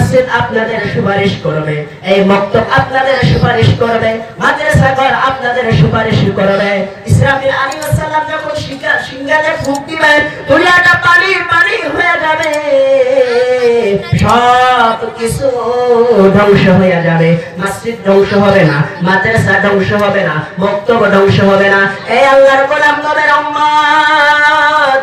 মসজিদ আপনাদের সুপারিশ করবে, এই মক্তব আপনাদের সুপারিশ করবে, মাদ্রাসা ঘর আপনাদের সুপারিশ করবে। ইসরাফিল আলাইহিস সালাম যখন সিঙ্গা সিঙ্গালে ফুঁক দিবেন, দুনিয়াটা পানি পানি হয়ে যাবে। সব কিছু ধ্বংস হয়ে যাবে। মসজিদ ধ্বংস হবে না, মাদ্রাসা ধ্বংস হবে না বক্তব্য ধ্বংস হবে না। এই আল্লাহর গোলাম নবের উম্মত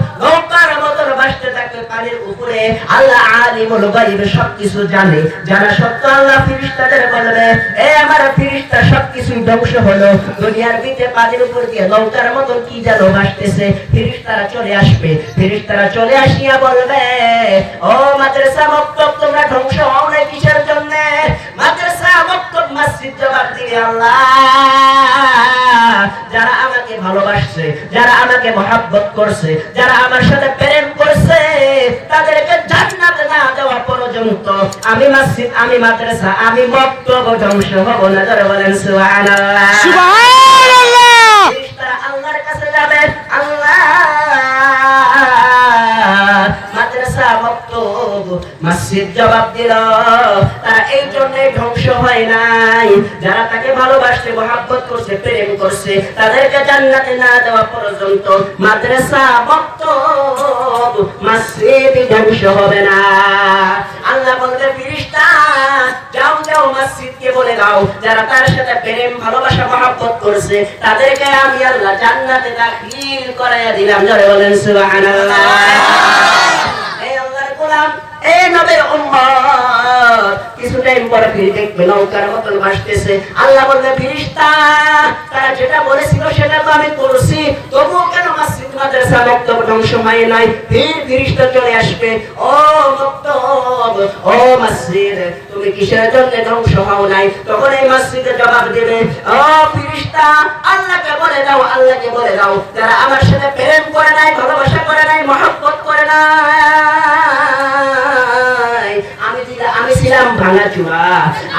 উপরে আল্লাহ আলিমুল গায়ব সবকিছু জানে। জানা সত্ত্বেও আল্লাহ ফিরিস্তাদের বলবে, এ আমার ফিরিস্তা সবকিছু ধ্বংস হলো। দুনিয়ার ভিতরে পানির উপর দিয়ে নৌকার মতন কি যেন ভাসতেছে। ফিরিস্তারা চলে আসবে। ফিরিস্তারা চলে আসিয়া বলবে, ও মাদ্রাসা মক্তব, তোমরা ধ্বংস হও না কিসের জন্য? মাদ্রাসা মক্তব, মসজিদ জবাব দিবে আল্লাহ। যারা আমাকে ভালোবাসছে, যারা আমাকে মহাব্বত করছে, যারা আমার সাথে প্রেম আমি মসজিদ আমি মাদ্রাসা আমি মক্তব ধ্বংস হব না যারা বলেন সুবহানাল্লাহ। সুবহানাল্লাহ। ফেরেশতারা আল্লাহর কাছে যাবে আল্লাহ। মাদ্রাসা মক্তব মসজিদ জবাব দিল। তারা এই জন্য ধ্বংস হয় নাই। যারা তাকে ভালোবাসছে মহাব্বত করছে প্রেম করছে তাদেরকে জান্নাতে না দেওয়া পর্যন্ত মাদ্রাসা মক্তব মসজিদ ধ্বংস হবে না। আল্লাহ বলবে ফিরিস্তা, যাও যাও মসজিদকে বলে দাও। যারা তার সাথে প্রেম, ভালোবাসা, মহাব্বত করছে, তাদেরকে আমি আল্লাহ জান্নাতে দাখিল করাইয়া দিলাম। জোরে বলেন, সুবহানাল্লাহ। এই আল্লাহর গোলাম এই নবের উম্মত, কিছু টাইম আল্লাহ বলবে ফিরিস্তা, তারা যেটা বলেছিল, সেটা তো আমি করছি। মাদ্রাসা মক্তব ধ্বংস হয় নাই ফির ফিরিস্তা চলে আসবে। ও মক্তব ও মসজিদ, তুমি কিসের জন্য ধ্বংস হও নাই? তখন এই মসজিদে জবাব দেবে, ও ফিরিস্তা, আল্লাহকে বলে দাও, আল্লাহকে বলে দাও, যারা আমার সাথে প্রেম করে নাই, ভালোবাসা করে নাই, মহব্বত করে নাই, আমি ছিলাম ভাঙা চূড়া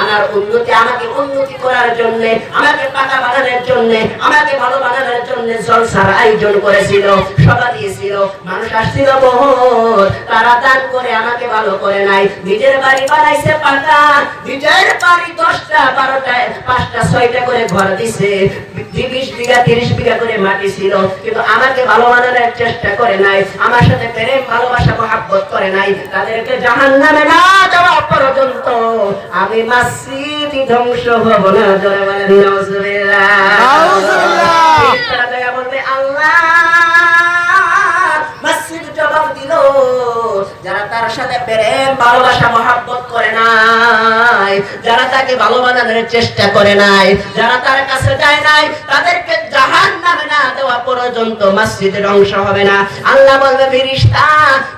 আমার উন্নতি, আমাকে উন্নতি করার জন্য, আমাকে পাকা বানানোর জন্য, আমাকে ভালো বানানোর জন্য জলসার আয়োজন করেছিল, সভা দিয়েছিল। মানুষ আসছিল বহুত, তারা দান করে আমাকে ভালো করে নাই। নিজের বাড়ি বানাইছে পাকা নিজের বাড়ি দশটা বারোটা পাঁচটা, ছয়টা করে ঘর দিছে। বিশ বিঘা, তিরিশ বিঘা করে মাটি ছিল, কিন্তু আমাকে ভালো বানানোর চেষ্টা করে নাই, আমার সাথে প্রেম, ভালোবাসা, মহাব্বত করে নাই। তাদেরকে জাহান নামে না যাওয়া পর্যন্ত আমি মসজিদ ধ্বংস হব না জোরে বলেন নাউজুবিল্লাহ ভালোবাসা, মহাব্বত করে নাই। যারা তাকে ভালো বানানোর চেষ্টা করে নাই, যারা তার কাছে যায় নাই, তাদেরকে জাহান নামে না দেওয়া পর্যন্ত মসজিদের অংশ হবে না। আল্লাহ বলবে ফিরিস্তা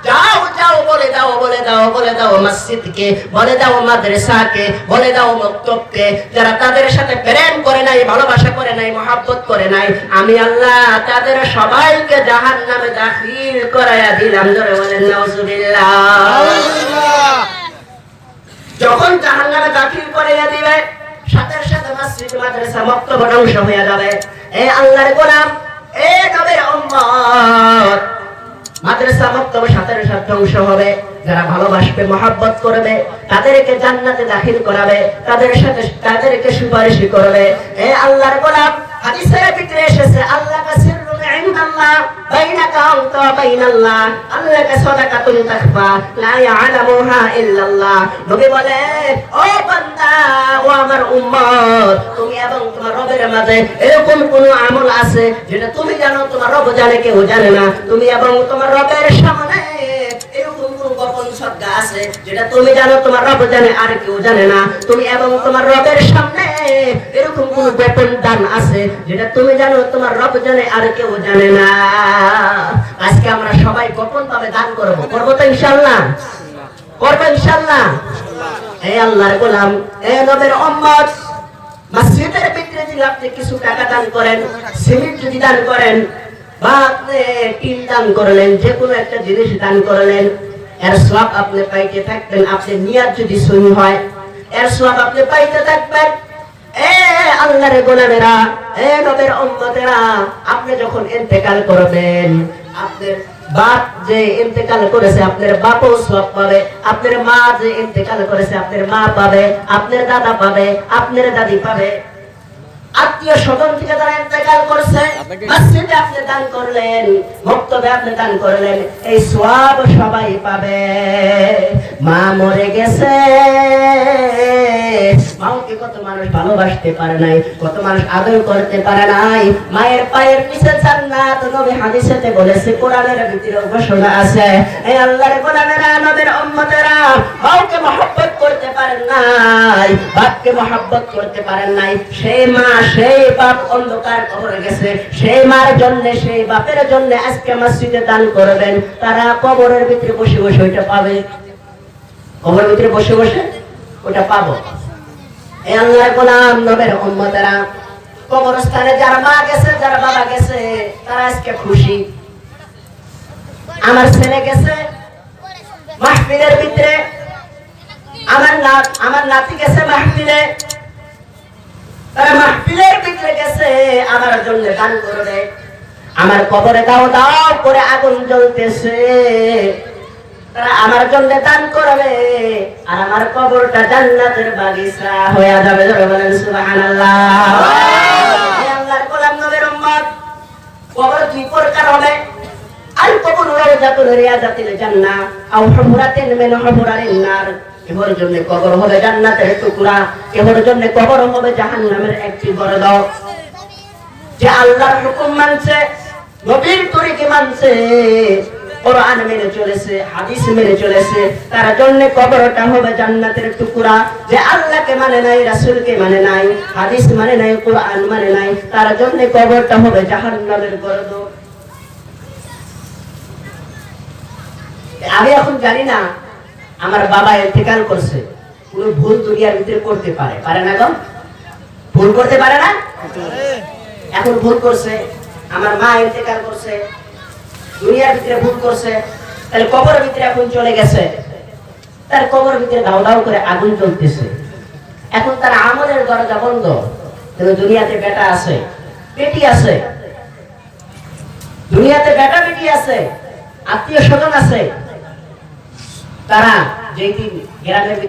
যাও যাও, বলে দাও বলে দাও বলে দাও মসজিদকে, বলে দাও মাদ্রাসাকে, বলে দাও মক্তবকে। যারা তাদের সাথে প্রেম করে নাই, ভালোবাসা করে নাই, মহাব্বত করে নাই, আমি আল্লাহ তাদের সবাইকে জাহান নামে দাখিল করাইয়া দিলাম। ধরে বলেন, নাউজুবিল্লাহ। যখন দাখিল দিবে, সাথে সাথে মসজিদ মাদ্রাসা যাবে। এ আল্লাহর গোলাম, এ উম্মত। মাদ্রাসা সাথে সাথে ধ্বংস হবে। যারা ভালোবাসবে, মহাব্বত করবে, তাদেরকে জান্নাতে দাখিল করাবে, তাদের সাথে তাদেরকে সুপারিশ করবে। এ আল্লাহর গোলাম, হাদিসের ভিতরে এসেছে আল্লাহ কাছে ইনদাল্লাহ বাইনাকা ওয়া বাইনাল্লাহ, আল্লাহকে সাদাকাতুন তাখফা লা ইয়ালামুহা ইল্লাল্লাহ। নবী বলে, ও বান্দা, ও আমার উম্মত, তুমি এবং তোমার রবের মাঝে এরকম কোন আমল আছে যেটা তুমি জানো, তোমার রব জানে, কেউ জানে না। তুমি এবং তোমার রবের সামনে গোপন সদ্গা আছে যেটা তুমি জানো, তোমার রব জানে, আর কেউ জানে না। তুমি এবং তোমার রবের সামনে এরকম কোন গোপন দান আছে যেটা তুমি জানো, তোমার রব জানে আর কেউ জানে না। আজকে আমরা সবাই গোপন ভাবে দান করব। করব তো ইনশাল্লাহ করব ইনশাল্লাহ এই আল্লাহর গোলাম, এ নবের আপনি কিছু টাকা দান করেন, সিমেন্ট যদি দান করেন, বা টিন দান করলেন যে কোনো একটা জিনিস দান করলেন, এর সব আপনি পাইতে থাকবেন। আপনি যদি সহি হয়, এর সব আপনি পাইতে থাকবেন। আল্লাহর গোলামেরা এ নবের উম্মতেরা, আপনি যখন ইন্তেকাল করবেন, আপনার বাপ যে ইন্তেকাল করেছে, আপনার বাপও সব পাবে, আপনার মা যে ইন্তেকাল করেছে, আপনার মা পাবে, আপনার দাদা পাবে, আপনার দাদি পাবে। আত্মীয় স্বজন থেকে যারা ইন্তেকাল করছে মসজিদে আপনি দান করলেন মক্তবে আপনি দান করলেন এই সব সবাই পাবে। মা মরে গেছে। মাকে কত মানুষ ভালোবাসতে পারে নাই কত মানুষ আদর করতে পারে নাই। মায়ের পায়ের নিচে জান্নাত নবী হাদিসেতে বলেছে কোরআনের ভিতরে ঘোষণা আছে। এই আল্লাহর গোলামেরা নবীর উম্মতেরা মাকে মহব্বত করতে পারেন নাই বাপকে মহব্বত করতে পারেন নাই। সেই মা সেই বাপ অন্ধকার কবরে গেছে। সেই মার জন্য, সেই বাপের জন্য আজকে মসজিদে দান করবেন। তারা কবরের ভিতরে বসে বসে ওইটা পাবে। কবরের ভিতরে বসে বসে ওটা পাবো। এই আল্লাহর গোলাম নবের উম্মতেরা, কবরস্থানে যারা মা গেছে, যারা বাবা গেছে, তারা আজকে খুশি। আমার ছেলে গেছে, মাহফিলের ভিতরে। আমার নাতি গেছে মাহফিলে। তারা মাহফিলের ভিতরে গেছে আমার জন্য দান করবে। আমার কবরে দাও দাও করে আগুন জ্বলতেছে। তারা আমার জন্য দান করবে আর আমার কবরটা জান্নাতের বাগিচা হয়ে যাবে ধরে বলেন সুবহানাল্লাহ। আল্লাহর গোলাম নবীর উম্মত কবর দুই প্রকার হবে। আল কবর রাওজাতুল রিয়াজাতিল জান্নাহ আও হুমরাতিন মিন হুমরারিন নার। কেহর জন্য কবর হবে জান্নাতের টুকরা কেহর জন্য কবর হবে জাহান্নামের একটি গর্দক যে আল্লাহর হুকুম মানছে, নবীর তরিকে মানছে, কোরআন মেনে চলেছে, হাদিস মেনে চলেছে, তার জন্য কবরটা হবে জান্নাতের টুকরা। যে আল্লাহকে মানে নাই, রাসূলকে মানে নাই, হাদিস মানে নাই, কোরআন মানে নাই, তার জন্য কবরটা হবে জাহান্নামের আমি এখন জানি না আমার বাবা ইন্তেকাল করছে, কোন ভুল দুনিয়ার ভিতরে করতে পারে পারে না গো? ভুল করতে পারে না? এখন ভুল করছে, আমার মা ইন্তেকাল করছে, দুনিয়ার ভিতরে ভুল করছে, তাহলে কবরের ভিতরে এখন চলে গেছে, তার কবরের ভিতরে দাও দাও করে আগুন জ্বলতেছে। এখন তার আমলের দরজা বন্ধ, কিন্তু দুনিয়াতে বেটা আছে, বেটি আছে। দুনিয়াতে বেটা বেটি আছে আত্মীয় স্বজন আছে তারা যেই দিন গ্রামের ভিতরে